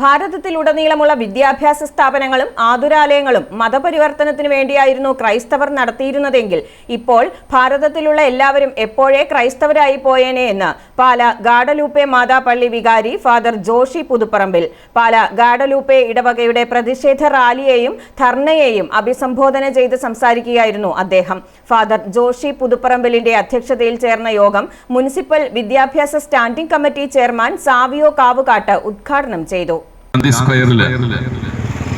ഭാരതത്തിലുടനീളമുള്ള വിദ്യാഭ്യാസ സ്ഥാപനങ്ങളും ആതുരാലയങ്ങളും മതപരിവർത്തനത്തിന് വേണ്ടിയായിരുന്നു ക്രൈസ്തവർ നടത്തിയിരുന്നതെങ്കിൽ ഇപ്പോൾ ഭാരതത്തിലുള്ള എല്ലാവരും എപ്പോഴേ ക്രൈസ്തവരായി പോയേനെ എന്ന് പാല ഗാഡലൂപ്പെ മാതാപള്ളി വികാരി ഫാദർ ജോഷി പുതുപ്പറമ്പിൽ. പാല ഗാഡലൂപ്പെ ഇടവകയുടെ പ്രതിഷേധ റാലിയെയും ധർണയെയും അഭിസംബോധന ചെയ്ത് സംസാരിക്കുകയായിരുന്നു അദ്ദേഹം. ഫാദർ ജോഷി പുതുപ്പറമ്പിലിന്റെ അധ്യക്ഷതയിൽ ചേർന്ന യോഗം മുനിസിപ്പൽ വിദ്യാഭ്യാസ standing committee chairman Saviyo Kavukattu ഉദ്ഘാടനം ചെയ്തു. ഗാന്ധി സ്ക്വയറിൽ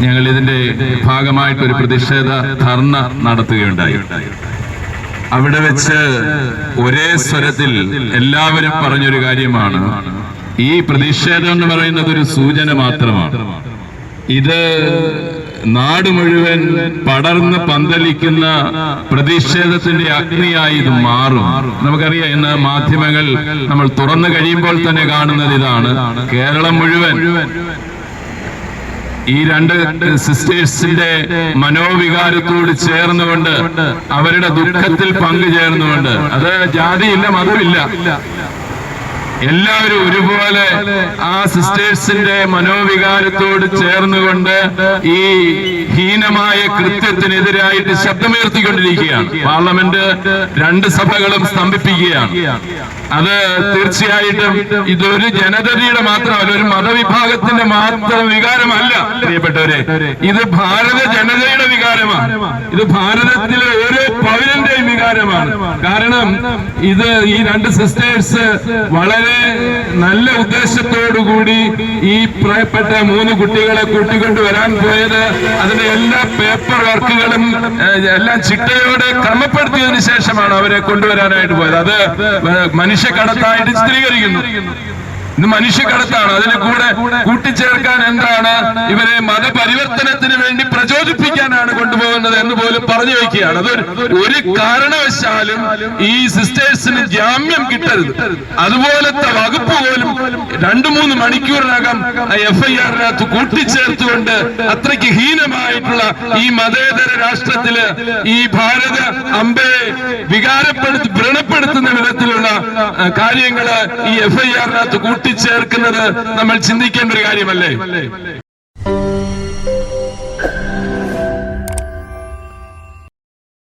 ഞങ്ങൾ ഇതിന്റെ ഭാഗമായിട്ട് ഒരു പ്രതിഷേധ ധർണ നടത്തുകയുണ്ടായി. അവിടെ വെച്ച് ഒരേ സ്വരത്തിൽ എല്ലാവരും പറഞ്ഞൊരു കാര്യമാണ്. ഈ പ്രതിഷേധം എന്ന് പറയുന്നത് ഒരു സൂചന മാത്രമാണ്. ഇത് നാട് മുഴുവൻ പടർന്ന് പന്തലിക്കുന്ന പ്രതിഷേധത്തിന്റെ അഗ്നിയായി ഇത് മാറും. നമുക്കറിയാം ഇന്ന് മാധ്യമങ്ങൾ നമ്മൾ തുറന്നു കഴിയുമ്പോൾ തന്നെ കാണുന്നത് ഇതാണ്. കേരളം മുഴുവൻ ഈ രണ്ട് സിസ്റ്റേഴ്സിന്റെ മനോവികാരത്തോട് ചേർന്നുകൊണ്ട് അവരുടെ ദുഃഖത്തിൽ പങ്കുചേർന്നുകൊണ്ട് അത് ജാതിയില്ല മതമില്ല. എല്ലാവരും ഒരുപോലെ ആ സിസ്റ്റേഴ്സിന്റെ മനോവികാരത്തോട് ചേർന്നുകൊണ്ട് ഈ ഹീനമായ കൃത്യത്തിനെതിരായിട്ട് ശബ്ദമുയർത്തിക്കൊണ്ടിരിക്കുകയാണ്. പാർലമെന്റ് രണ്ട് സഭകളും സ്തംഭിപ്പിക്കുകയാണ്. അത് തീർച്ചയായിട്ടും ഇതൊരു ജനതയുടെ മാത്രമല്ല ഒരു മതവിഭാഗത്തിന്റെ മാത്രം വികാരമല്ല. പ്രിയപ്പെട്ടവരെ ഇത് ഭാരത ജനതയുടെ വികാരമാണ്. ഇത് ഭാരതത്തിലെ ഓരോ പൗരന്റെയും വികാരമാണ്. കാരണം ഇത് ഈ രണ്ട് സിസ്റ്റേഴ്സ് വളരെ നല്ല ഉദ്ദേശത്തോടു കൂടി ഈ പ്രിയപ്പെട്ട മൂന്ന് കുട്ടികളെ കൂട്ടിക്കൊണ്ടുവരാൻ പോയത് അതിന്റെ എല്ലാ പേപ്പർ വർക്കുകളും എല്ലാം ചിട്ടയോടെ ക്രമപ്പെടുത്തിയതിനു ശേഷമാണ് അവരെ കൊണ്ടുവരാനായിട്ട് പോയത്. അത് മനുഷ്യ കടത്തായിട്ട് ചിത്രീകരിക്കുന്നു. ഇത് മനുഷ്യക്കടത്താണ്. അതിന് കൂടെ കൂട്ടിച്ചേർക്കാൻ എന്താണ്? ഇവരെ മതപരിവർത്തനത്തിന് വേണ്ടി പ്രചോദിപ്പിക്കാനാണ് കൊണ്ടുപോകുന്നത് എന്ന് പോലും പറഞ്ഞു വെക്കുകയാണ് അത് ഒരു കാരണവശാലും ഈ സിസ്റ്റേഴ്സിന് ജാമ്യം കിട്ടരുത്. അതുപോലത്തെ വകുപ്പ് രണ്ടു മൂന്ന് മണിക്കൂറിനകം എഫ് ഐ ആറിനകത്ത് കൂട്ടിച്ചേർത്തുകൊണ്ട് അത്രയ്ക്ക് ഹീനമായിട്ടുള്ള ഈ മതേതര രാഷ്ട്രത്തിൽ ഈ ഭാരത അമ്പയെ വികാരപ്പെടുത്തി വ്രണപ്പെടുത്തുന്ന വിധത്തിലുള്ള കാര്യങ്ങൾ ഈ എഫ് ഐ ആറിനകത്ത് കൂട്ടിച്ചേർക്കുന്നത് നമ്മൾ ചിന്തിക്കേണ്ട ഒരു കാര്യമല്ലേ?